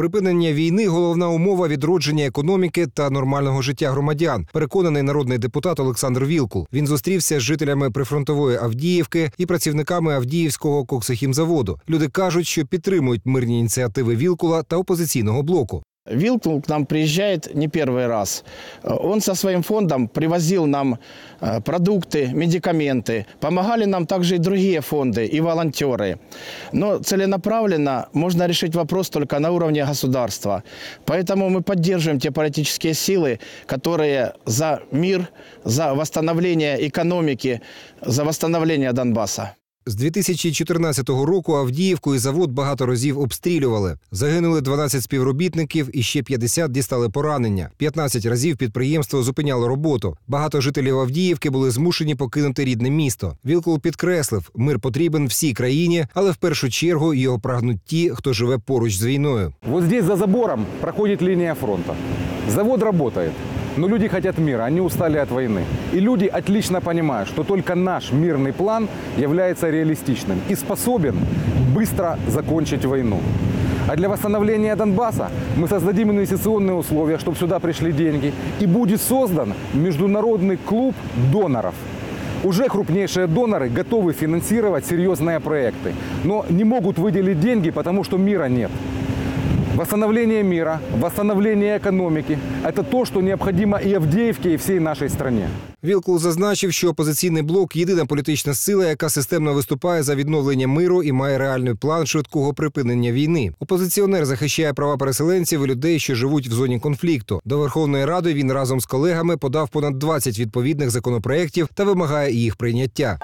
Припинення війни головна умова відродження економіки та нормального життя громадян. Переконаний народний депутат Олександр Вілкул. Він зустрівся з жителями прифронтової Авдіївки і працівниками Авдіївського коксохімзаводу. Люди кажуть, що підтримують мирні ініціативи Вілкула та опозиційного блоку. Вилкул к нам приезжает не первый раз. Он со своим фондом привозил нам э, продукты, медикаменты. Помогали нам также и другие фонды, и волонтеры. Но целенаправленно можно решить вопрос только на уровне государства. Поэтому мы поддерживаем те политические силы, которые за мир, за восстановление экономики, за восстановление Донбасса. З 2014 року Авдіївку і завод багато разів обстрілювали. Загинули 12 співробітників і ще 50 дістали поранення. 15 разів підприємство зупиняло роботу. Багато жителів Авдіївки були змушені покинути рідне місто. Вілкул підкреслив, мир потрібен всій країні, але в першу чергу його прагнуть ті, хто живе поруч з війною. Вот здесь за забором проходит линия фронта. Завод работает, но люди хотят мира, они устали от войны. И люди отлично понимают, что только наш мирный план является реалистичным и способен быстро закончить войну. А для восстановления Донбасса мы создадим инвестиционные условия, чтобы сюда пришли деньги. И будет создан международный клуб доноров. Уже крупнейшие доноры готовы финансировать серьезные проекты, но не могут выделить деньги, потому что мира нет. Восстановление мира, восстановление экономики – это то, что необходимо и Авдеевке, и всей нашей стране. Вілкул зазначив, що опозиційний блок єдина політична сила, яка системно виступає за відновлення миру і має реальний план швидкого припинення війни. Опозиціонер захищає права переселенців і людей, що живуть в зоні конфлікту. До Верховної Ради він разом з колегами подав понад 20 відповідних законопроєктів та вимагає їх прийняття.